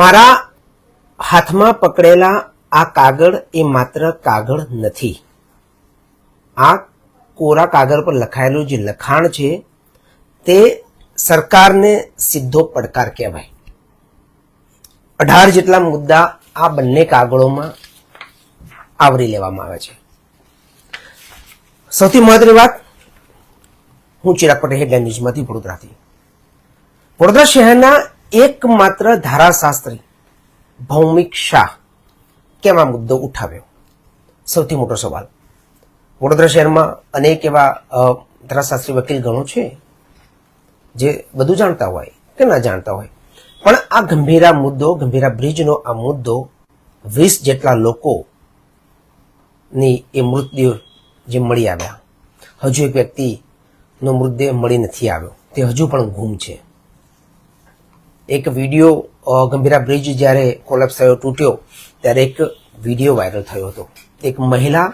મારા હાથમાં પકડેલા આ કાગળ એ માત્ર કાગળ નથી. આ કોરા કાગળ પર લખાયેલું જે લખાણ છે, તે સરકારને સીધો પડકાર કહેવાય. અઢાર જેટલા મુદ્દા આ બંને કાગળોમાં આવરી લેવામાં આવે છે. સૌથી મહત્વની વાત, હું ચિરાગ પટેલ હેડલાઇન ન્યૂઝમાંથી વડોદરાથી. વડોદરા શહેરના એકમાત્ર ધારાશાસ્ત્રી ભૌમિક શાહ કેમ આ મુદ્દો ઉઠાવ્યો? સૌથી મોટો સવાલ. વડોદરા શહેરમાં અનેક એવા ધારાશાસ્ત્રી વકીલ ગણો છે જે બધું જાણતા હોય કે ના જાણતા હોય. પણ આ ગંભીરા મુદ્દો, ગંભીરા બ્રિજનો આ મુદ્દો વીસ જેટલા લોકોની એ મૃતદેહ જે મળી આવ્યા. હજુ એક વ્યક્તિનો મૃતદેહ મળી નથી આવ્યો. તે હજુ પણ ગુમ છે. એક વીડિયો ગંભીરા બ્રિજ જ્યારે કોલેપ્સ થયો, તૂટ્યો, ત્યારે એક વીડિયો વાયરલ થયો હતો. એક મહિલા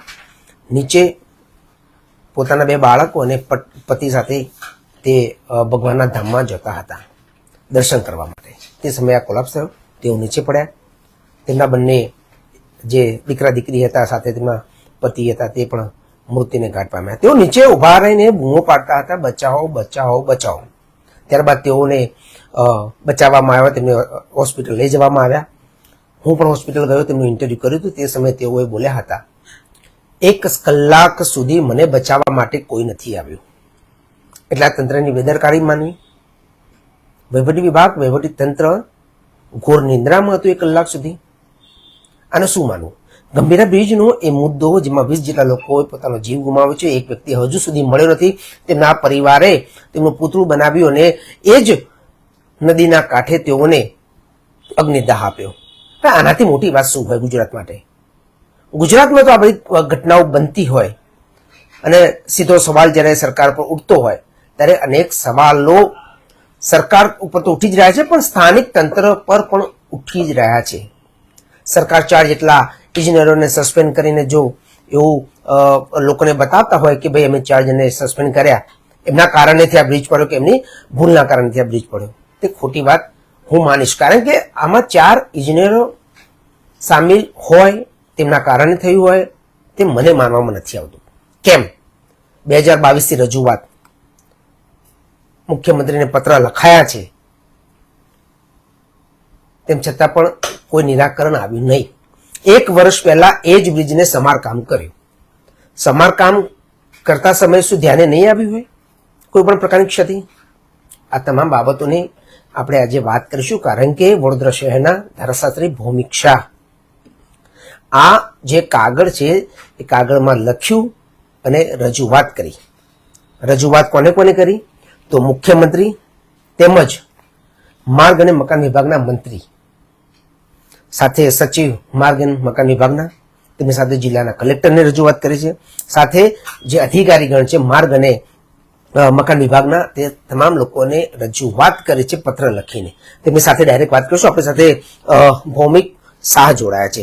નીચે પોતાના બે બાળકો અને પત- સાથે તે ભગવાનના ધામમાં જતા હતા, દર્શન કરવા માટે. તે સમયે આ કોલેપ્સ થયો, તેઓ નીચે પડ્યા. તેમના બંને જે દીકરા દીકરી હતા, સાથે તેમના પતિ હતા, તે પણ મૃત્યુને ઘાટ પામ્યા. તેઓ નીચે ઊભા રહીને બૂમો પાડતા હતા, બચાવો બચાવો બચાવો. ત્યારબાદ તેઓને બચાવવામાં આવ્યા, તેમને હોસ્પિટલ લઈ જવામાં આવ્યા. હું પણ હોસ્પિટલ ગયો, તેમનું ઇન્ટરવ્યુ કર્યું હતું, તે સમયે તેઓએ બોલ્યા હતા, એક કલાક સુધી મને બચાવવા માટે કોઈ નથી આવ્યું. એટલે આ તંત્રની બેદરકારી માનવી. વહીવટી વિભાગ, વહીવટી તંત્ર ઘોર નિંદ્રામાં હતું એક કલાક સુધી. આને શું માનવું? ગંભીરા બ્રિજનો એ મુદ્દો જેમાં વીસ જેટલા લોકોએ પોતાનો જીવ ગુમાવ્યો છે. એક વ્યક્તિ હજુ સુધી મળ્યો નથી. તેમના પરિવારે તેમનું પુતળું બનાવ્યું અને એ જ નદીના કાંઠે તેઓને અગ્નિદાહ આપ્યો. આનાથી મોટી વાત શું હોય ગુજરાત માટે? ગુજરાતમાં તો આ બધી ઘટનાઓ બનતી હોય અને સીધો સવાલ જ્યારે સરકાર પર ઉઠતો હોય ત્યારે અનેક સવાલો સરકાર ઉપર તો ઉઠી જ રહ્યા છે, પણ સ્થાનિક તંત્ર પર પણ ઉઠી જ રહ્યા છે. સરકાર ચાર જેટલા ઇજનેરોને સસ્પેન્ડ કરીને જો એવું લોકોને બતાવતા હોય કે ભાઈ અમે ચાર જણને સસ્પેન્ડ કર્યા, એમના કારણેથી આ બ્રિજ પડ્યો કે એમની ભૂલના કારણથી આ બ્રિજ પડ્યો? તે ખોટી વાત હું માનીશ. કારણ કે આમાં ચાર ઇજનેરો સામેલ હોય, તેમના કારણે થયું હોય, તે મને માનવામાં નથી આવતું. કેમ? બે હજાર બાવીસથી રજૂઆત. મુખ્યમંત્રીને પત્ર લખાયા છે. તેમ છતાં પણ કોઈ નિરાકરણ આવ્યું નહીં. એક વર્ષ પહેલા એ જ બ્રિજને સમારકામ કર્યું. સમારકામ કરતા સમયે શું ધ્યાને નહીં આવ્યું હોય? કોઈ પણ પ્રકારની ક્ષતિ? આ તમામ બાબતોની આપણે આજે વાત કરીશું, કારણ કે વડોદરા શહેરના ધારાશાસ્ત્રી ભૌમિક શાહ. આ જે કાગળ છે, એ કાગળમાં લખ્યું અને રજૂઆત કરી. રજૂઆત કોને કોને કરી? તો મુખ્યમંત્રી તેમજ માર્ગ અને મકાન વિભાગના મંત્રી. સાથે સચિવ માર્ગ અને મકાન વિભાગના, તેમની સાથે જિલ્લાના કલેક્ટરને રજૂઆત કરી છે. સાથે જે અધિકારીગણ છે, માર્ગ અને મકાન વિભાગના, તે તમામ લોકોને રજૂઆત કરી છે પત્ર લખીને. તેમની સાથે ડાયરેક્ટ વાત કરીશું. આપણી સાથે ભૌમિક શાહ જોડાયા છે.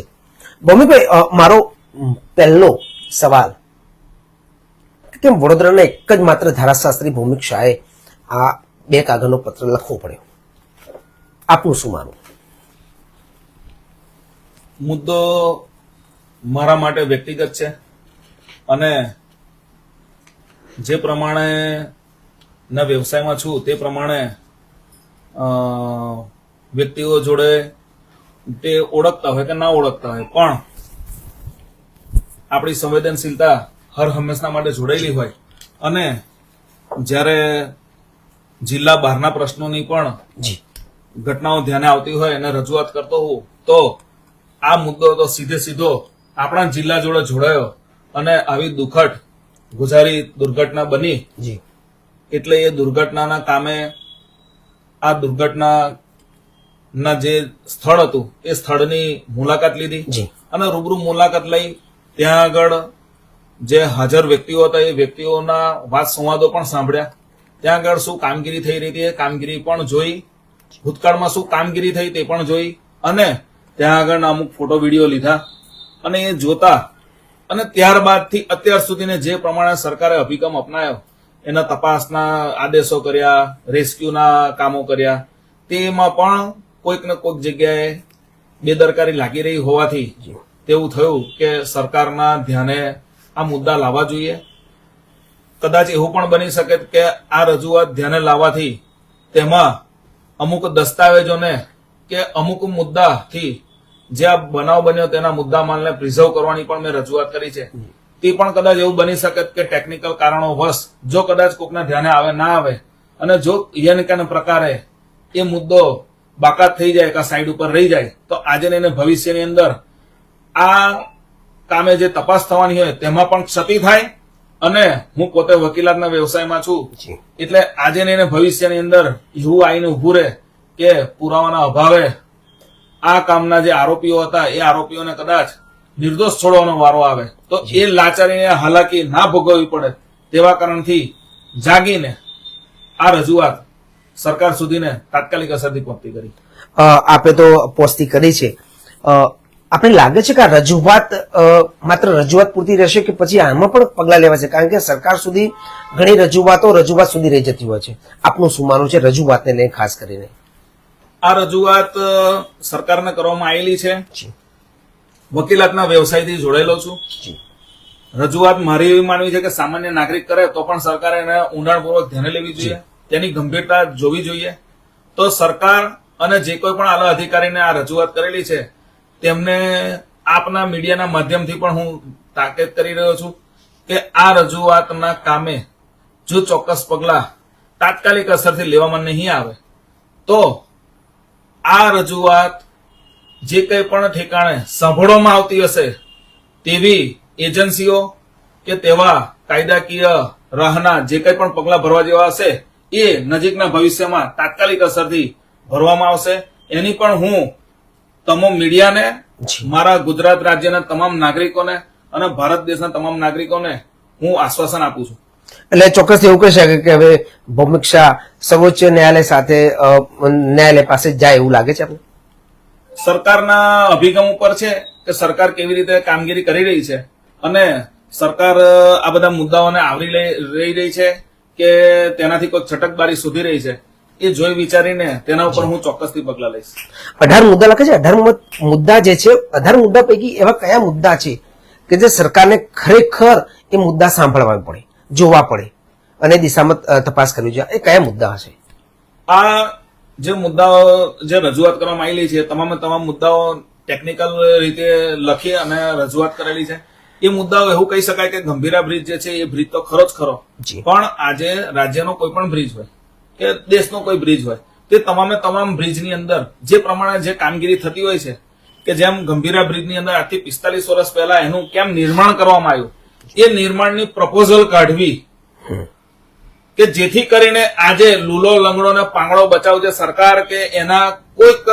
ભૌમિકભાઈ મારો પહેલો સવાલ. કેમ વડોદરાના એક જ માત્ર ધારાશાસ્ત્રી ભૌમિક શાહે આ બે કાગળનો પત્ર લખવો પડ્યો? આપનું શું માનવું? મુદ્દો મારા માટે વ્યક્તિગત છે અને જે પ્રમાણે ના વ્યવસાયમાં છું તે પ્રમાણે અ, વ્યક્તિઓ જોડે તે ઓળખતા હોય કે ના ઓળખતા હોય પણ આપણી સંવેદનશીલતા હર હંમેશના માટે જોડાયેલી હોય અને જ્યારે જિલ્લા બહારના પ્રશ્નોની પણ ઘટનાઓ ધ્યાને આવતી હોય અને રજૂઆત કરતો હોઉં તો આ મુદ્દો તો સીધે સીધો આપણા જિલ્લા જોડે જોડાયો અને આવી દુઃખદ ગુજારી દુર્ઘટના બની. જી. એટલે એ દુર્ઘટનાના કામે આ દુર્ઘટના ના જે સ્થળ હતું એ સ્થળની મુલાકાત લીધી અને રૂબરૂ મુલાકાત લઈ ત્યાં આગળ જે હાજર વ્યક્તિઓ હતા એ વ્યક્તિઓના વાત સંવાદો પણ સાંભળ્યા. ત્યાં આગળ શું કામગીરી થઈ રહી હતી એ કામગીરી પણ જોઈ. ભૂતકાળમાં શું કામગીરી થઈ તે પણ જોઈ અને ત્યાં આગળના અમુક ફોટો, વીડિયો લીધા અને એ જોતા અને ત્યારબાદથી અત્યાર સુધીને જે પ્રમાણે સરકારે અભિગમ અપનાયો, એના તપાસના આદેશો કર્યા, રેસ્ક્યુના કામો કર્યા, તેમાં પણ કોઈક ને કોઈક જગ્યાએ બેદરકારી લાગી રહી હોવાથી તેવું થયું કે સરકારના ધ્યાને આ મુદ્દા લાવવા જોઈએ. કદાચ એવું પણ બની શકે કે આ રજૂઆત ધ્યાને લાવવાથી તેમાં અમુક દસ્તાવેજોને કે અમુક મુદ્દાથી જે આ બનાવ બન્યો તેના મુદ્દા માલને પ્રિઝર્વ કરવાની પણ મેં રજૂઆત કરી છે. તે પણ કદાચ એવું બની શકે કે ટેકનિકલ કારણો વશ જો કદાચ કોકના ધ્યાને આવે ના આવે અને જો યનકાના પ્રકારે એ મુદ્દો બાકાત થઈ જાય કે સાઈડ ઉપર રહી જાય તો આજે એને ભવિષ્યની અંદર આ કામે જે તપાસ થવાની હોય તેમાં પણ ક્ષતિ થાય અને હું પોતે વકીલાતના વ્યવસાયમાં છું. એટલે આજે એને ભવિષ્યની અંદર એવું આવીને ઉભું રહે કે પુરાવાના અભાવે આ કામના જે આરોપીઓ હતા એ આરોપીઓને કદાચ નિર્દોષ છોડવાનો વારો આવે. તો એ લાચારીને હાલાકી ના ભોગવવી પડે તેવા કારણથી જાગીને આ રજૂઆત સરકાર સુધીને તાત્કાલિક અસરથી પહોંચતી કરી. આપે તો પહોંચતી કરી છે. આપણે લાગે છે કે આ રજૂઆત માત્ર રજૂઆત પૂરતી રહેશે કે પછી આમાં પણ પગલાં લેવાશે કારણ કે સરકાર સુધી ઘણી રજૂઆતો રજૂઆત સુધી રહી જતી હોય છે. આપનું શું માનવું છે રજૂઆતને લઈને ખાસ કરીને? આ રજૂઆત સરકારને કરવામાં આવેલી છે. વકીલાતના વ્યવસાયથી જોડાયેલો છું. રજૂઆત મારી એવી માનવી છે કે સામાન્ય નાગરિક કરે તો પણ સરકારે એને ઊંડાણપૂર્વક ધ્યાને લેવી જોઈએ તેની ગંભીરતા જોવી જોઈએ. તો સરકાર અને જે કોઈ પણ આલા અધિકારીને આ રજૂઆત કરેલી છે તેમને આપના મીડિયાના માધ્યમથી પણ હું તાકીદ કરી રહ્યો છું કે આ રજૂઆતના કામે જો ચોક્કસ પગલા તાત્કાલિક અસરથી લેવામાં નહીં આવે તો આ રજૂઆત જે કંઈ પણ ઠેકાણે સાંભળવામાં આવતી હશે તેવી એજન્સીઓ કે તેવા કાયદાકીય રાહના જે કંઈ પણ પગલાં ભરવા જેવા હશે એ નજીકના ભવિષ્યમાં તાત્કાલિક અસરથી ભરવામાં આવશે. એની પણ હું તમામ મીડિયાને મારા ગુજરાત રાજ્યના તમામ નાગરિકોને અને ભારત દેશના તમામ નાગરિકોને હું આશ્વાસન આપું છું. એટલે ચોક્કસ એવું કહી શકે કે હવે ભૌમિક શાહ સર્વોચ્ચ ન્યાયાલય સાથે ન્યાયાલય પાસે જાય એવું લાગે છે સરકારના અભિગમ ઉપર છે કે સરકાર કેવી રીતે કામગીરી કરી રહી છે અને સરકાર આ બધા મુદ્દાઓને આવરી લઈ રહી રહી છે કે તેનાથી કોઈ છટકબારી શોધી રહી છે એ જોઈ વિચારીને તેના ઉપર હું ચોક્કસથી પગલા લઈશ. અઢાર મુદ્દા લખે છે? અઢાર મુદ્દા જે છે અઢાર મુદ્દા પૈકી એવા કયા મુદ્દા છે કે જે સરકારને ખરેખર એ મુદ્દા સાંભળવા પડે? જોવા પડે. અને દિશામાં તપાસ કરવી જોઈએ. એ કયા મુદ્દા હશે? આ જે મુદ્દાઓ જે રજૂઆત કરવામાં આવેલી છે તમામે તમામ મુદ્દાઓ ટેકનિકલ રીતે લખી અને રજૂઆત કરેલી છે. એ મુદ્દાઓ એવું કહી શકાય કે ગંભીરા બ્રિજ જે છે એ બ્રિજ તો ખરો જ ખરો. પણ આજે રાજ્યનો કોઈ પણ બ્રિજ હોય કે દેશનો કોઈ બ્રિજ હોય તે તમામે તમામ બ્રિજની અંદર જે પ્રમાણે જે કામગીરી થતી હોય છે કે જેમ ગંભીરા બ્રિજની અંદર આજથી પિસ્તાલીસ વર્ષ પહેલા એનું કેમ નિર્માણ કરવામાં આવ્યું એ નિર્માણની પ્રપોઝલ કાઢવી કે જેથી કરીને આજે લૂલો લંગડો ને પાંગડો બચાવ જે સરકાર કે એના કોઈક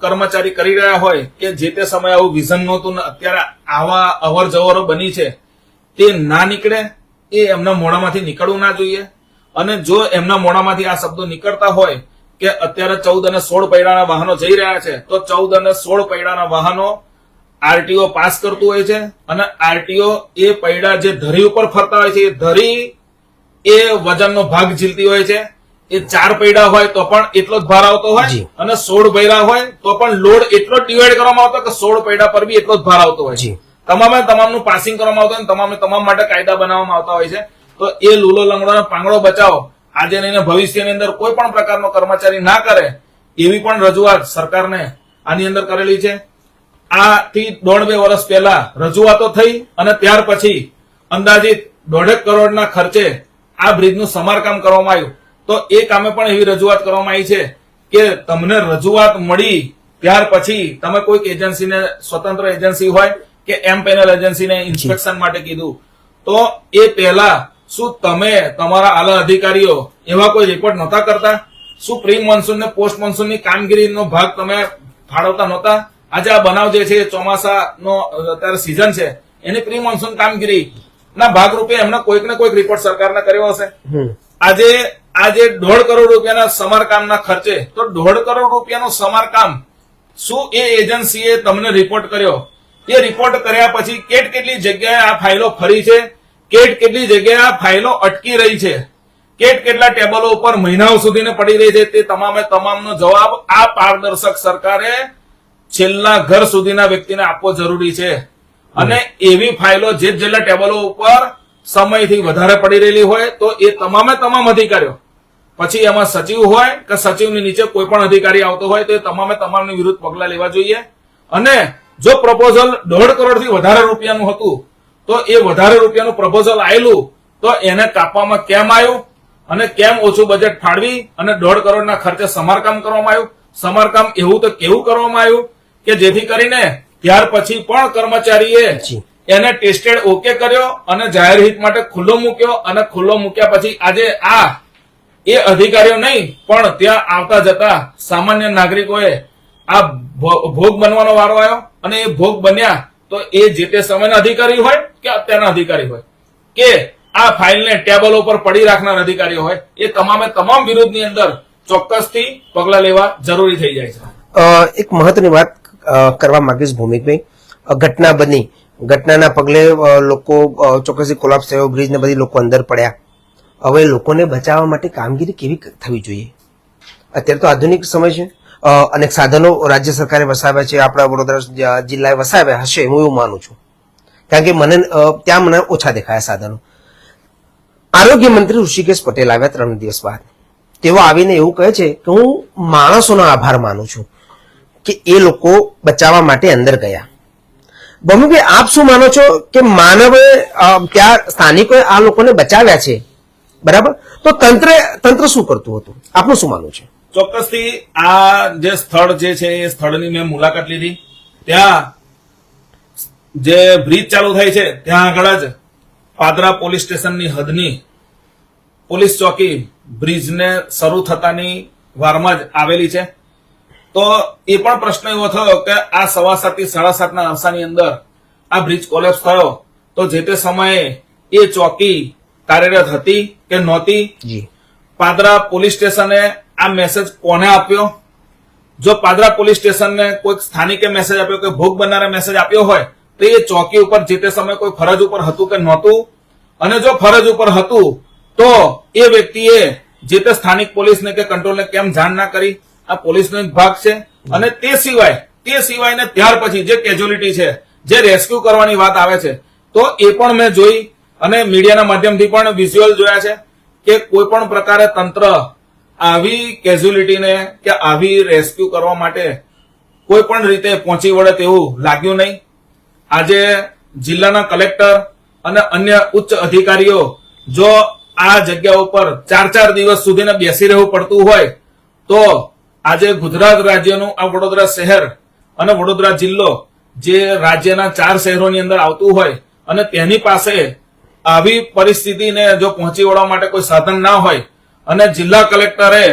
કર્મચારી કરી રહ્યા હોય કે જે તે સમયે આવું વિઝન નહોતું ને અત્યારે આવા અવર જવરો બની છે તે ના નીકળે એ એમના મોઢામાંથી નીકળવું ના જોઈએ. અને જો એમના મોઢામાંથી આ શબ્દો નીકળતા હોય કે અત્યારે ચૌદ અને સોળ પૈડાના વાહનો જઈ રહ્યા છે તો ચૌદ અને સોળ પૈડાના વાહનો આરટીઓ પાસ કરતું હોય છે અને આરટીઓ એ પૈડા જે ધરી ઉપર ફરતા હોય છે એ ધરી એ વજનનો ભાગ ઝીલતી હોય છે. એ ચાર પૈડા હોય તો પણ એટલો જ ભાર આવતો હોય. અને સોળ પૈડા હોય તો પણ લોડ એટલો ડિવાઈડ કરવામાં આવતો કે સોળ પૈડા પર બી એટલો જ ભાર આવતો હોય છે. તમામે તમામનું પાસિંગ કરવામાં આવતું હોય તમામે તમામ માટે કાયદા બનાવવામાં આવતા હોય છે. તો એ લૂલો લંગડો પાંગડો બચાવો. આજે નહીં ભવિષ્યની અંદર કોઈ પણ પ્રકારનો કર્મચારી ના કરે એવી પણ રજૂઆત સરકારને આની અંદર કરેલી છે. આથી દોઢ બે વર્ષ પહેલા રજૂઆતો થઈ અને ત્યાર પછી અંદાજિત દોઢેક કરોડના ખર્ચે આ બ્રિજનું સમારકામ કરવામાં આવ્યું. તો એ કામે પણ એવી રજૂઆત કરવામાં આવી છે કે તમને રજૂઆત મળી ત્યાર પછી તમે કોઈક એજન્સીને સ્વતંત્ર એજન્સી હોય કે એમ પેનલ એજન્સીને ઇન્સ્પેક્શન માટે કીધું. તો એ પહેલા શું તમે તમારા આલા અધિકારીઓ એવા કોઈ રિપોર્ટ નહોતા કરતા? શું પ્રી મોન્સૂન ને પોસ્ટ મોન્સૂનની કામગીરીનો ભાગ તમે ફાળવતા નહોતા? આજે આ બનાવ જે છે ચોમાસાનો અત્યારે સિઝન છે એની પ્રી મોન્સૂન કામગીરી ના ભાગરૂપે એમને કોઈક ને કોઈક રિપોર્ટ સરકારને કર્યો હશે. આજે આજે દોઢ કરોડ રૂપિયાના સમારકામના ખર્ચે તો દોઢ કરોડ રૂપિયાનું સમારકામ શું એ એજન્સીએ તમને રિપોર્ટ કર્યો? એ રિપોર્ટ કર્યા પછી કેટ કેટલી જગ્યાએ આ ફાઇલો ફરી છે? કેટ કેટલી જગ્યાએ આ ફાઇલો અટકી રહી છે? કેટ કેટલા ટેબલો ઉપર મહિનાઓ સુધીને પડી રહી છે? તે તમામે તમામનો જવાબ આ પારદર્શક સરકારે છેલ્લા ઘર સુધીના વ્યક્તિને આપવો જરૂરી છે. અને એવી ફાઇલો જે જેટલા ટેબલો ઉપર સમયથી વધારે પડી રહેલી હોય તો એ તમામે તમામ અધિકારીઓ, પછી એમાં સચિવ હોય કે સચિવની નીચે કોઈ પણ અધિકારી આવતો હોય તો એ તમામે તમામની વિરુદ્ધ પગલાં લેવા જોઈએ. અને જો પ્રપોઝલ દોઢ કરોડથી વધારે રૂપિયાનું હતું, તો એ વધારે રૂપિયાનું પ્રપોઝલ આવેલું તો એને કાપવામાં કેમ આવ્યું? અને કેમ ઓછું બજેટ ફાળવી? અને દોઢ કરોડના ખર્ચે સમારકામ કરવામાં આવ્યું? સમારકામ એવું તો કેવું કરવામાં આવ્યું? કે જેથી કરીને ત્યાર પછી પણ કર્મચારીએ એને ટેસ્ટેડ ઓકે કર્યો અને જાહેર હિત માટે ખુલ્લો મૂક્યો અને ખુલ્લો મૂક્યા પછી આજે આ એ અધિકારીઓ નહીં પણ ત્યાં આવતા જતા સામાન્ય નાગરિકોએ આ ભોગ બનવાનો વારો આવ્યો અને એ ભોગ બન્યા તો એ જે તે સમયના અધિકારી હોય કે અત્યારના અધિકારી હોય? કે આ ફાઇલને ટેબલ ઉપર પડી રાખનાર અધિકારીઓ હોય? એ તમામે તમામ વિરુદ્ધની અંદર ચોક્કસથી પગલા લેવા જરૂરી થઈ જાય છે. એક મહત્વની વાત કરવા માંગીશ ભૌમિકભાઈ. ઘટના બની. ઘટનાના પગલે લોકો ચોક્કસથી કોલાપ્સ થયો. બ્રિજ ને બધી લોકો અંદર પડ્યા. હવે લોકોને બચાવવા માટે કામગીરી કેવી થવી જોઈએ? અત્યારે તો આધુનિક સમય છે. અનેક સાધનો રાજ્ય સરકારે વસાવ્યા છે. આપણા વડોદરા જિલ્લાએ વસાવ્યા હશે હું એવું માનું છું. કારણ કે મને ત્યાં મને ઓછા દેખાયા સાધનો. આરોગ્ય મંત્રી ઋષિકેશ પટેલ આવ્યા ત્રણ દિવસ બાદ. તેઓ આવીને એવું કહે છે કે હું માણસોનો આભાર માનું છું. કે એ લોકો બચાવવા માટે અંદર ગયા. ભૂમિભાઈ, આપ શું માનો છો કે માનવે ત્યાં સ્થાનિકોએ આ લોકોને બચાવ્યા છે? બરાબર? તો તંત્ર તંત્ર શું કરતું હતું? આપનું શું માનવું છે? ચોક્કસથી આ જે સ્થળ જે છે, એ સ્થળની મેં મુલાકાત લીધી. ત્યાં જે બ્રિજ ચાલુ થાય છે, ત્યાં આગળ જ પાદરા પોલીસ સ્ટેશનની હદની પોલીસ ચોકી બ્રિજને શરૂ થતાની વારમાં જ આવેલી છે. તો એ પણ પ્રશ્ન એવો થયો કે આ સવા સાતથી સાડા સાતના અરસાની અંદર આ બ્રિજ કોલેપ્સ થયો. તો જે તે સમયે એ ચોકી કાર્યરત હતી કે નહોતી? પાદરા પોલીસ સ્ટેશને આ મેસેજ કોને આપ્યો? જો પાદરા પોલીસ સ્ટેશનને કોઈક સ્થાનિકે મેસેજ આપ્યો કે ભોગ બનનારે મેસેજ આપ્યો હોય તો એ ચોકી ઉપર જે તે સમયે કોઈ ફરજ ઉપર હતું કે નહોતું? અને જો ફરજ ઉપર હતું તો એ વ્યક્તિએ જે તે સ્થાનિક પોલીસને કે કંટ્રોલને કેમ જાણ ના કરી? આ પોલીસનો એક ભાગ છે અને તે સિવાય તે સિવાય ને ત્યાર પછી જે કેજ્યુલિટી છે, જે રેસ્ક્યુ કરવાની વાત આવે છે, તો એ પણ મેં જોઈ અને મીડિયાના માધ્યમથી પણ વિઝ્યુઅલ જોયા છે કે કોઈ પણ પ્રકારે તંત્ર આવી કેઝ્યુલિટીને કે આવી રેસ્ક્યુ કરવા માટે કોઈ પણ રીતે પહોંચી વળે તેવું લાગ્યું નહીં. આજે જિલ્લાના કલેક્ટર અને અન્ય ઉચ્ચ અધિકારીઓ જો આ જગ્યા ઉપર ચાર ચાર દિવસ સુધીને બેસી રહેવું પડતું હોય, તો આજે ગુજરાત રાજ્યનું આ વડોદરા શહેર અને વડોદરા જિલ્લો જે રાજ્યના ચાર શહેરોની અંદર આવતું હોય અને તેની પાસે આવી પરિસ્થિતિને જો પહોંચી વળવા માટે કોઈ સાધન ના હોય અને જિલ્લા કલેક્ટરે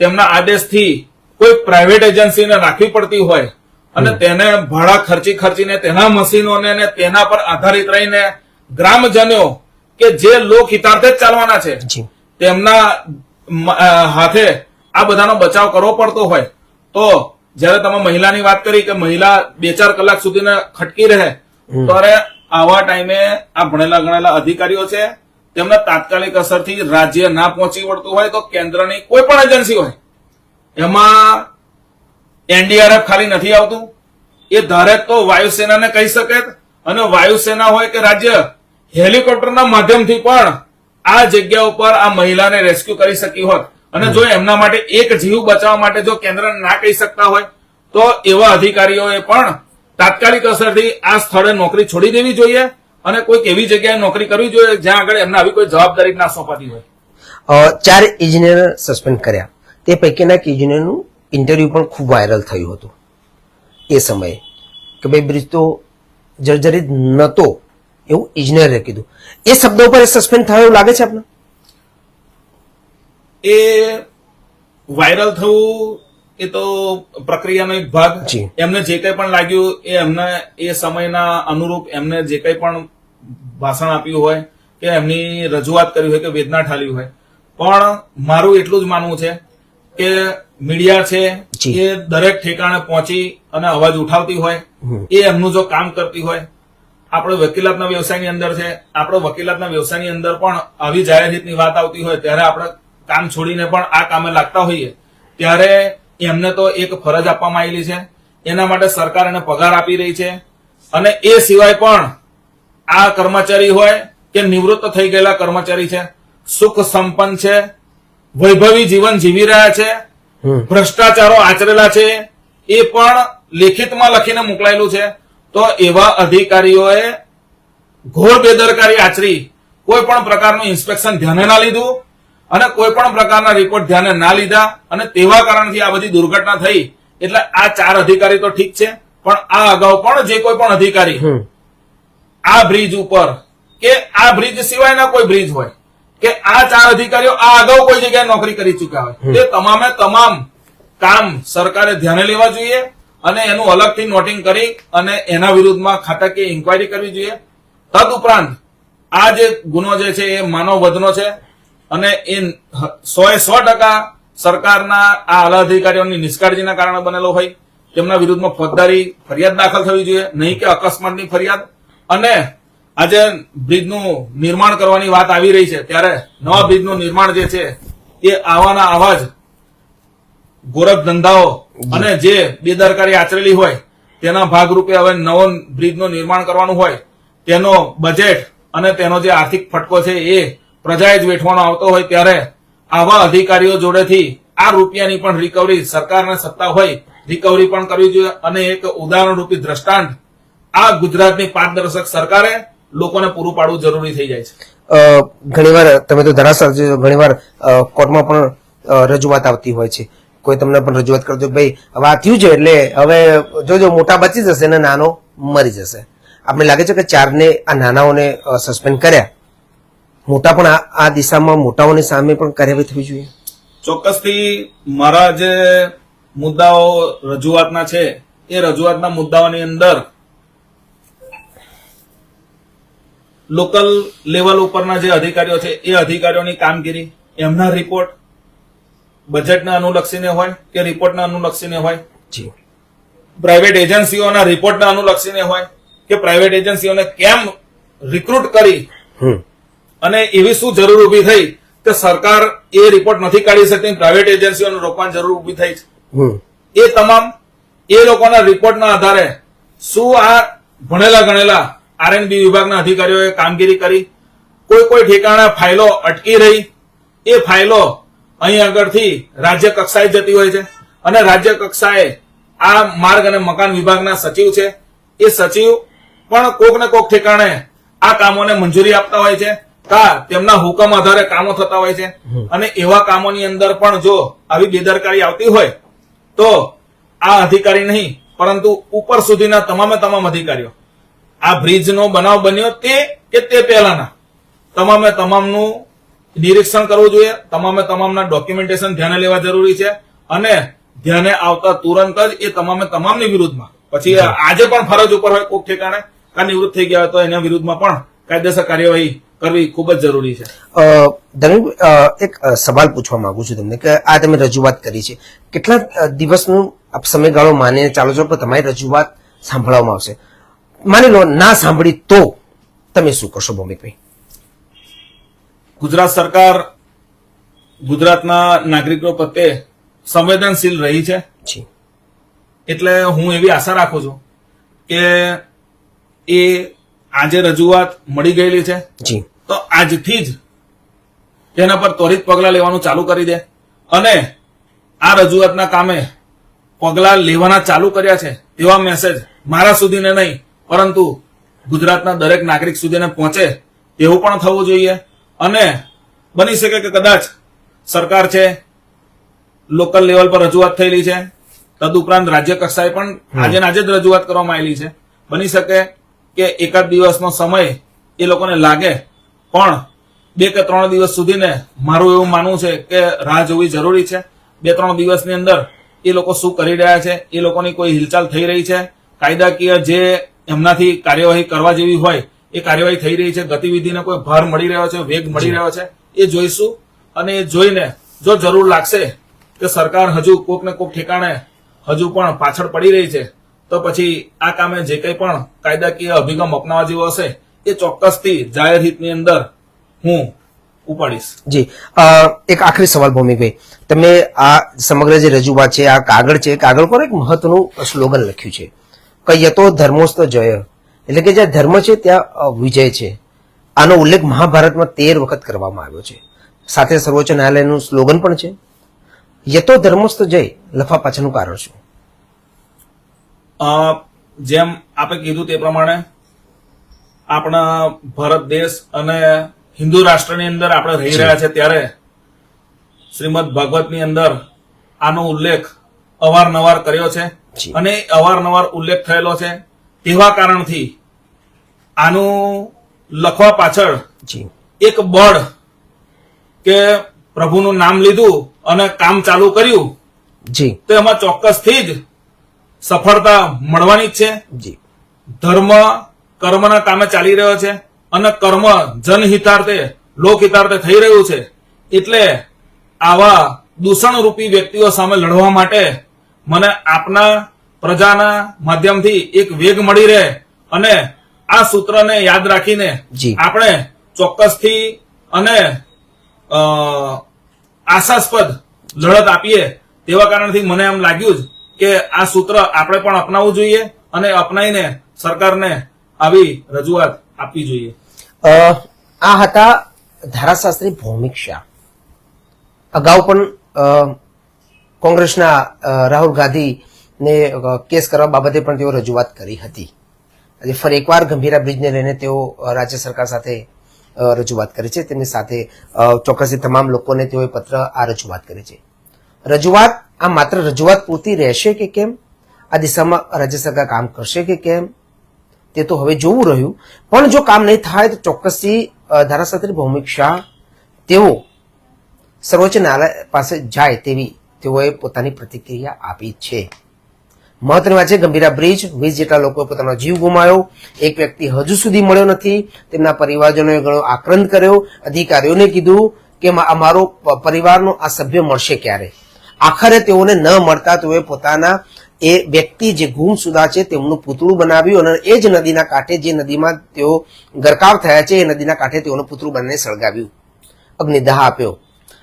તેમના આદેશથી કોઈ પ્રાઇવેટ એજન્સીને રાખવી પડતી હોય અને તેને ભાડા ખર્ચી ખર્ચીને તેના મશીનોને તેના પર આધારિત રહીને ગ્રામજનો કે જે લોક હિતાર્થે જ ચાલવાના છે તેમના હાથે આ બધાનો બચાવ કરવો પડતો હોય તો જ્યારે તમે મહિલાની વાત કરી કે મહિલા બે ચાર કલાક સુધીને ખટકી રહે ત્યારે આવા ટાઈમે આ ભણેલા ગણેલા અધિકારીઓ છે તેમને તાત્કાલિક અસરથી રાજ્ય ના પહોંચી વળતું હોય તો કેન્દ્રની કોઈ પણ એજન્સી હોય એમાં એનડીઆરએફ ખાલી નથી આવતું. એ ધારે તો વાયુસેનાને કહી શકે અને વાયુસેના હોય કે રાજ્ય હેલિકોપ્ટરના માધ્યમથી પણ આ જગ્યા ઉપર આ મહિલાને રેસ્ક્યુ કરી શકી હોત. અને જો એમના માટે એક જીવ બચાવવા માટે જો કેન્દ્ર ના કહી શકતા હોય, તો એવા અધિકારીઓએ પણ તાત્કાલિક અસરથી આ સ્થળે નોકરી છોડી દેવી જોઈએ અને કોઈક એવી જગ્યાએ નોકરી કરવી જોઈએ જ્યાં આગળ એમને આવી કોઈ જવાબદારી ના સોંપાતી હોય. ચાર ઇજનેર સસ્પેન્ડ કર્યા. તે પૈકીના એક ઇજનેરનું ઇન્ટરવ્યુ પણ ખૂબ વાયરલ થયું હતું. એ સમયે કે ભાઈ બ્રિજ તો જર્જરિત નહોતો એવું ઇજનેરે કીધું. એ શબ્દ ઉપર સસ્પેન્ડ થયો એવું લાગે છે આપને? એ વાયરલ થવું એ તો પ્રક્રિયાનો એક ભાગ એમને જે કંઈ પણ લાગ્યું એ એમને એ સમયના અનુરૂપ એમને જે કંઈ પણ ભાષણ આપ્યું હોય કે એમની રજૂઆત કરી હોય કે વેદના ઠાલી હોય. પણ મારું એટલું જ માનવું છે કે મીડિયા છે એ દરેક ઠેકાણે પહોંચી અને અવાજ ઉઠાવતી હોય એ એમનું જો કામ કરતી હોય આપણે વકીલાતના વ્યવસાયની અંદર છે આપણે વકીલાતના વ્યવસાયની અંદર પણ આવી જાહેર હિતની વાત આવતી હોય ત્યારે આપણે કામ છોડીને પણ આ કામે લાગતા હોઈએ ત્યારે એમને તો એક ફરજ આપવામાં આવેલી છે. એના માટે સરકાર એને પગાર આપી રહી છે. અને એ સિવાય પણ આ કર્મચારી હોય કે નિવૃત્ત થઈ ગયેલા કર્મચારી છે સુખ સંપન્ન છે વૈભવી જીવન જીવી રહ્યા છે ભ્રષ્ટાચારો આચરેલા છે એ પણ લેખિતમાં લખીને મોકલાયેલું છે. તો એવા અધિકારીઓએ ઘોર બેદરકારી આચરી કોઈ પણ પ્રકારનું ઇન્સ્પેક્શન ધ્યાને ના લીધું અને કોઈ પણ પ્રકારના રિપોર્ટ ધ્યાને ના લીધા અને તેવા કારણથી આ બધી દુર્ઘટના થઈ એટલે આ ચાર અધિકારી તો ઠીક છે પણ આ અગાઉ પણ જે કોઈ પણ અધિકારી આ બ્રિજ ઉપર કે આ બ્રિજ સિવાયના કોઈ બ્રિજ હોય કે આ ચાર અધિકારીઓ આ અગાઉ કોઈ જગ્યાએ નોકરી કરી ચુક્યા હોય તે તમામે તમામ કામ સરકારે ધ્યાને લેવા જોઈએ અને એનું અલગથી નોટિંગ કરી અને એના વિરુદ્ધમાં ખાતાકીય ઇન્કવાયરી કરવી જોઈએ. તદ ઉપરાંત આ જે ગુનો જે છે એ માનવ વધનો છે અને એ સો એ સો ટકા સરકારના આ આલા અધિકારીઓની નિષ્કાળજીના કારણે બનેલો હોય. તેમના વિરુદ્ધમાં ફોજદારી ફરિયાદ દાખલ થવી જોઈએ, નહીં કે અકસ્માતની ફરિયાદ. અને આજે બ્રિજનું નિર્માણ કરવાની વાત આવી રહી છે, ત્યારે નવા બ્રિજનું નિર્માણ જે છે, એ આવાના આવા જ ગોરખ ધંધાઓ અને જે બેદરકારી આચરેલી હોય, તેના ભાગરૂપે હવે નવો બ્રિજનું નિર્માણ કરવાનું હોય, તેનો બજેટ અને તેનો જે આર્થિક ફટકો છે એ પ્રજાએ જ વેઠવાનો આવતો હોય ત્યારે આવા અધિકારીઓ જોડેથી આ રૂપિયાની પણ રિકવરી સરકારને સત્તા હોય રિકવરી પણ કરવી જોઈએ. અને એક ઉદાહરણરૂપી દ્રષ્ટાંત, આ ગુજરાતની પારદર્શક સરકારે લોકોને પૂરું પાડવું જરૂરી થઈ જાય છે. ઘણીવાર તમે તો ધારાસભ્ય ઘણીવાર કોર્ટમાં પણ રજૂઆત આવતી હોય છે. કોઈ તમને પણ રજૂઆત કરજો ભાઈ, હવે આ થયું છે એટલે હવે જોજો, મોટા બચી જશે ને નાનો મરી જશે. આપણે લાગે છે કે ચારને, આ નાનાઓને સસ્પેન્ડ કર્યા? મોટા પણ આ- દિશામાં મોટાઓની સામે પણ કાર્યવાહી થવી જોઈએ. ચોક્કસથી મારા જે મુદ્દાઓ રજૂઆતના છે એ રજૂઆતના મુદ્દાઓની અંદર લોકલ લેવલ ઉપરના જે અધિકારીઓ છે એ અધિકારીઓની કામગીરી એમના રિપોર્ટ બજેટને અનુલક્ષીને હોય કે રિપોર્ટને અનુલક્ષીને હોય? જી. પ્રાઇવેટ એજન્સીઓના રિપોર્ટને અનુલક્ષીને હોય કે પ્રાઇવેટ એજન્સીઓને કેમ રિક્રુટ કરી? અને એવી શું જરૂર ઊભી થઈ કે સરકાર એ રિપોર્ટ નથી કાઢી શકતી? પ્રાઇવેટ એજન્સીઓને રોકવાની જરૂર ઊભી થઈ છે. એ તમામ એ લોકોના રિપોર્ટના આધારે શું આ ભણેલા ગણેલા આરએનબી વિભાગના અધિકારીઓએ કામગીરી કરી? કોઈ કોઈ ઠેકાણા ફાઇલો અટકી રહી? એ ફાઇલો અહીં આગળથી રાજ્ય કક્ષાએ જતી હોય છે. અને રાજ્ય કક્ષાએ આ માર્ગ અને મકાન વિભાગના સચિવ છે. એ સચિવ પણ કોક ને કોક ઠેકાણે આ કામોને મંજૂરી આપતા હોય છે. કા તેમના હુકમ આધારે કામો થતા હોય છે. અને એવા કામોની અંદર પણ જો આવી બેદરકારી આવતી હોય તો આ અધિકારી નહીં પરંતુ ઉપર સુધીના તમામે તમામ અધિકારીઓ. આ બ્રિજનો બનાવ બન્યો તે કે તે પહેલાના. તમામે તમામનું નિરીક્ષણ કરવું જોઈએ તમામે તમામના ડોક્યુમેન્ટેશન ધ્યાને લેવા જરૂરી છે અને ધ્યાને આવતા તુરંત જ એ તમામે તમામની વિરુદ્ધમાં. પછી આજે પણ ફરજ ઉપર હોય કોઈક ઠેકાણે કા નિવૃત્ત થઈ ગયા હોય તો એના વિરુદ્ધમાં પણ કાયદેસર કાર્યવાહી કરવી ખૂબ જ જરૂરી છે. ધનુ એક સવાલ પૂછવા માંગુ છું તમને કે આ તમે રજૂઆત કરી છે. કેટલા દિવસનું આપ સમયગાળો માનીને ચાલો છો પણ તમારી રજૂઆત સાંભળવામાં આવશે. માની લો ના સાંભળી તો તમે શું કરશો ભૌમિકભાઈ? ગુજરાત સરકાર ગુજરાતના નાગરિકો પ્રત્યે સંવેદનશીલ રહી છે. એટલે હું એવી આશા રાખું છું કે એ આજે રજૂઆત મળી ગયેલી છે. જી. તો આજથી જ તેના પર ત્વરિત પગલાં લેવાનું ચાલુ કરી દે. અને આ રજૂઆતના કામે પગલાં લેવાના ચાલુ કર્યા છે તેવા મેસેજ મારા સુધીને નહીં પરંતુ ગુજરાતના દરેક નાગરિક સુધીને પહોંચે એવું પણ થવું જોઈએ. અને બની શકે કે કદાચ સરકાર છે લોકલ લેવલ પર રજૂઆત થયેલી છે તદુપરાંત રાજ્ય કક્ષાએ પણ આજે આજે જ રજૂઆત કરવામાં આવેલી છે. બની શકે કે એકાદ દિવસનો સમય એ લોકોને લાગે. પણ બે કે ત્રણ દિવસ સુધીને મારું એવું માનવું છે કે રાહ જોવી જરૂરી છે. બે ત્રણ દિવસની અંદર એ લોકો શું કરી રહ્યા છે એ લોકોની કોઈ હિલચાલ થઈ રહી છે. કાયદાકીય જે એમનાથી કાર્યવાહી કરવા જેવી હોય એ કાર્યવાહી થઈ રહી છે. ગતિવિધિને કોઈ ભાર મળી રહ્યો છે વેગ મળી રહ્યો છે એ જોઈશું. અને એ જોઈને જો જરૂર લાગશે કે સરકાર હજુ કોક ને કોક ઠેકાણે હજુ પણ પાછળ પડી રહી છે તો પછી આ કામે જે કંઈ પણ કાયદાકીય અભિગમ અપનાવવા જેવો હશે, એ ચોક્કસથી જાહેર હિતની અંદર હું ઉપાડીશ. જી. એક આખરી સવાલ ભૌમિકભાઈ. તમે આ સમગ્ર જે રજૂઆત છે, આ કાગળ છે કાગળ પર એક મહત્વનું સ્લોગન લખ્યું છે. કે યતો ધર્મોસ્ત જય. એટલે કે જ્યાં ધર્મ છે, ત્યાં વિજય છે. આનો ઉલ્લેખ મહાભારતમાં તેર વખત કરવામાં આવ્યો છે. સાથે સર્વોચ્ચ ન્યાયાલયનું સ્લોગન પણ છે. યતો ધર્મોસ્ત જય, લફા પાછળનું કારણ શું? જેમ આપે કીધું તે પ્રમાણે આપણા ભારત દેશ અને હિન્દુ રાષ્ટ્રની અંદર આપણે રહી રહ્યા છે ત્યારે શ્રીમદ ભાગવતની અંદર આનો ઉલ્લેખ અવારનવાર કર્યો છે. અને અવારનવાર ઉલ્લેખ થયેલો છે તેવા કારણથી આનું લખવા પાછળ જી. એક બળ કે પ્રભુનું નામ લીધું અને કામ ચાલુ કર્યું જી. તો એમાં ચોક્કસથી જ સફળતા મળવાની જ છે. જી. ધર્મ કર્મના કામે ચાલી રહ્યો છે અને કર્મ જનહિતાર્થે લોકહિતાર્થે થઈ રહ્યું છે. એટલે આવા દૂષણરૂપી વ્યક્તિઓ સામે લડવા માટે મને આપના પ્રજાના માધ્યમથી એક વેગ મળી રહે અને આ સૂત્રને યાદ રાખીને જી. આપણે ચોક્કસથી અને આશાસ્પદ લડત આપીએ તેવા કારણથી મને એમ લાગ્યું જ કે આ સૂત્ર આપણે પણ અપનાવવું જોઈએ અને અપનાવીને સરકારને આવી રજૂઆત આપવી જોઈએ. આ હતા ધારાશાસ્ત્રી ભૌમિક શાહ. અગાઉ પણ કોંગ્રેસના રાહુલ ગાંધીને કેસ કરવા બાબતે પણ તેઓ રજૂઆત કરી હતી. આજે ફરી એકવાર ગંભીરા બ્રિજને લઈને તેઓ રાજ્ય સરકાર સાથે રજૂઆત કરી છે. તેમની સાથે ચોક્કસથી તમામ લોકોને તેઓએ પત્ર આ રજૂઆત કરી છે. રજૂઆત આ માત્ર રજૂઆત પૂરતી રહેશે કે કેમ? આ દિશામાં રાજ્ય સરકાર કામ કરશે કે કેમ? તે તો હવે જોવું રહ્યું. પણ જો કામ નહીં થાય તો ચોક્કસથી ધારાસભ્ય ભૌમિક શાહ, તેઓ સર્વોચ્ચ ન્યાયાલય પાસે જાય તેવી તેઓએ પોતાની પ્રતિક્રિયા આપી છે. મહત્વની વાત છે, ગંભીરા બ્રિજ, વીસ જેટલા લોકોએ પોતાનો જીવ ગુમાવ્યો. એક વ્યક્તિ હજુ સુધી મળ્યો નથી. તેમના પરિવારજનોએ ઘણો આક્રંદ કર્યો. અધિકારીઓને કીધું કે અમારો પરિવારનો આ સભ્ય મળશે ક્યારે? આખરે તેઓને ન મળતા તેઓએ પોતાના એ વ્યક્તિ જે ગુમસુદા છે તેમનું પૂતળું બનાવ્યું અને એ જ નદીના કાંઠે જે નદીમાં તેઓ ગરકાવ થયા છે, એ નદીના કાંઠે તેઓનું પૂતળું બનાવીને સળગાવ્યું. અગ્નિદાહ આપ્યો.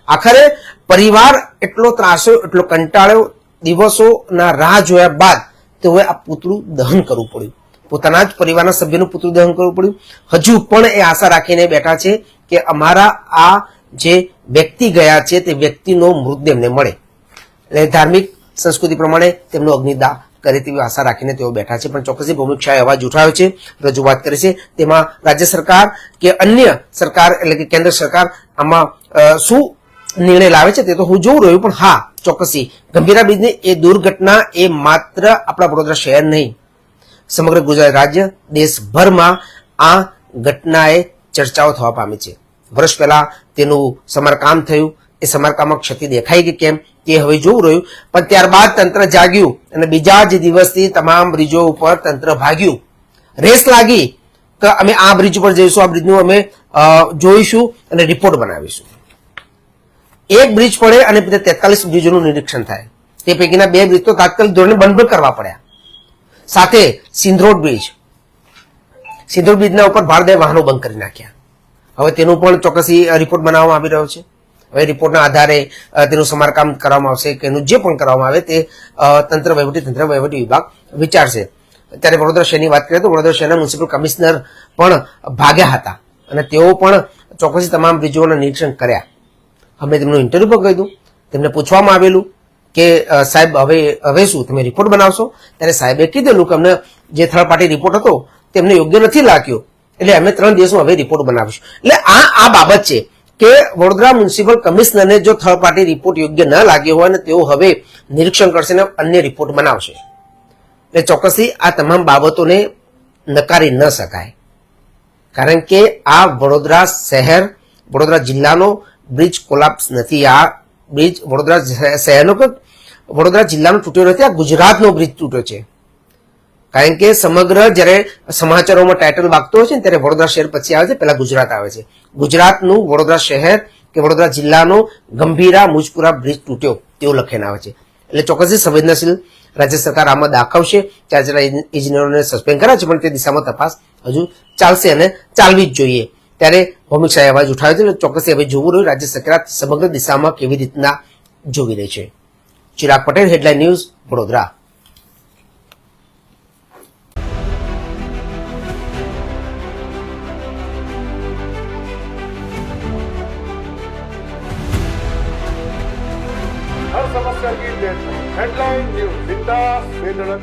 આખરે પરિવાર એટલો ત્રાસ્યો એટલો કંટાળ્યો, દિવસોના રાહ જોયા બાદ તેઓએ આ પૂતળું દહન કરવું પડ્યું. પોતાના જ પરિવારના સભ્યનું પૂતળું દહન કરવું પડ્યું. હજુ પણ એ આશા રાખીને બેઠા છે કે અમારા આ જે વ્યક્તિ ગયા છે તે વ્યક્તિનો મૃતદેહ મળે. એટલે ધાર્મિક સંસ્કૃતિ પ્રમાણે તેમનો અગ્નિદાહ કરે તેવી આશા રાખીને તેઓ બેઠા છે. પણ ચોક્કસથી ભૌમિક શાહે અવાજ ઉઠાવ્યો છે, રજૂઆત કરી છે. તેમાં રાજ્ય સરકાર કે અન્ય સરકાર એટલે કે કેન્દ્ર સરકાર આમાં શું નિર્ણય લાવે છે તે તો હું જોઉં રહ્યું, પણ હા ચોક્કસી ગંભીરા બીજની એ દુર્ઘટના એ માત્ર આપણા વડોદરા શહેર નહીં, સમગ્ર ગુજરાત રાજ્ય દેશભરમાં આ ઘટનાએ ચર્ચાઓ થવા પામી છે. વર્ષ પહેલા તેનું સમારકામ થયું. એ સમારકામમાં ક્ષતિ દેખાઈ કે કેમ? તે હવે જોવું રહ્યું. પણ ત્યારબાદ તંત્ર જાગ્યું અને બીજા જ દિવસથી તમામ બ્રિજો ઉપર તંત્ર ભાગ્યું. રેસ લાગી તો અમે આ બ્રિજ ઉપર જઈશું. આ બ્રિજનું અમે જોઈશું અને રિપોર્ટ બનાવીશું. એક બ્રિજ પડે અને તેતાલીસ બ્રિજોનું નિરીક્ષણ થાય. તે પૈકીના બે બ્રિજ તો તાત્કાલિક ધોરણે બંધ કરવા પડ્યા. સાથે સિંધરોડ બ્રિજ. સિંધરોડ બ્રિજના ઉપર ભારદાય વાહનો બંધ કરી નાખ્યા. હવે તેનું પણ ચોક્કસી રિપોર્ટ બનાવવામાં આવી રહ્યો છે. હવે રિપોર્ટના આધારે તેનું સમારકામ કરવામાં આવશે કે એનું જે પણ કરવામાં આવે તે તંત્ર વહીવટી તંત્ર વહીવટી વિભાગ વિચારશે. ત્યારે વડોદરા શહેરની વાત કરીએ તો વડોદરા શહેરના મ્યુનિસિપલ કમિશનર પણ ભાગ્યા હતા અને તેઓ પણ ચોક્કસી તમામ બ્રિજોના નિરીક્ષણ કર્યા. અમે તેમનું ઇન્ટરવ્યુ પણ કહ્યું તેમને પૂછવામાં આવેલું કે સાહેબ, હવે હવે શું? તમે રિપોર્ટ બનાવશો? ત્યારે સાહેબે કીધેલું કે અમને જે થર્ડ પાર્ટી રિપોર્ટ હતો, તેમને યોગ્ય નથી લાગ્યો. એટલે અમે ત્રણ દિવસમાં હવે રિપોર્ટ બનાવીશું. એટલે આ આ બાબત છે. કે વડોદરા મ્યુનિસિપલ કમિશનરને જો થર્ડ પાર્ટી રિપોર્ટ યોગ્ય ન લાગ્યો હોય અને તેઓ હવે નિરીક્ષણ કરશે અને અન્ય રિપોર્ટ બનાવશે. એટલે ચોક્કસથી આ તમામ બાબતોને નકારી ન શકાય. કારણ કે આ વડોદરા શહેર, વડોદરા જિલ્લાનો બ્રિજ કોલાપ્સ નથી. આ બ્રિજ વડોદરા શહેરનો વડોદરા જિલ્લાનો તૂટ્યો નથી, આ ગુજરાતનો બ્રિજ તૂટ્યો છે. કારણ કે સમગ્ર જ્યારે સમાચારોમાં ટાઇટલ વાગતો હોય છે ત્યારે વડોદરા શહેર પછી આવે છે, પહેલા ગુજરાત આવે છે. ગુજરાતનું વડોદરા શહેર કે વડોદરા જિલ્લાનો ગંભીરા મુજપુરા બ્રિજ તૂટ્યો તેવું લખીને આવે છે. એટલે ચોક્કસથી સંવેદનશીલ રાજ્ય સરકાર આમાં દાખવશે, ચાર જેટલા ઇજનેરોને સસ્પેન્ડ કર્યા છે પણ તે દિશામાં તપાસ હજુ ચાલશે અને ચાલવી જ જોઈએ. ત્યારે ભૌમિક શાહે અવાજ ઉઠાવ્યો છે, એટલે ચોક્કસ હવે જોવું રહ્યું, રાજ્ય સરકાર સમગ્ર દિશામાં કેવી રીતના જોવી રહી છે. Chirag Patel headline news Vadodara. Later.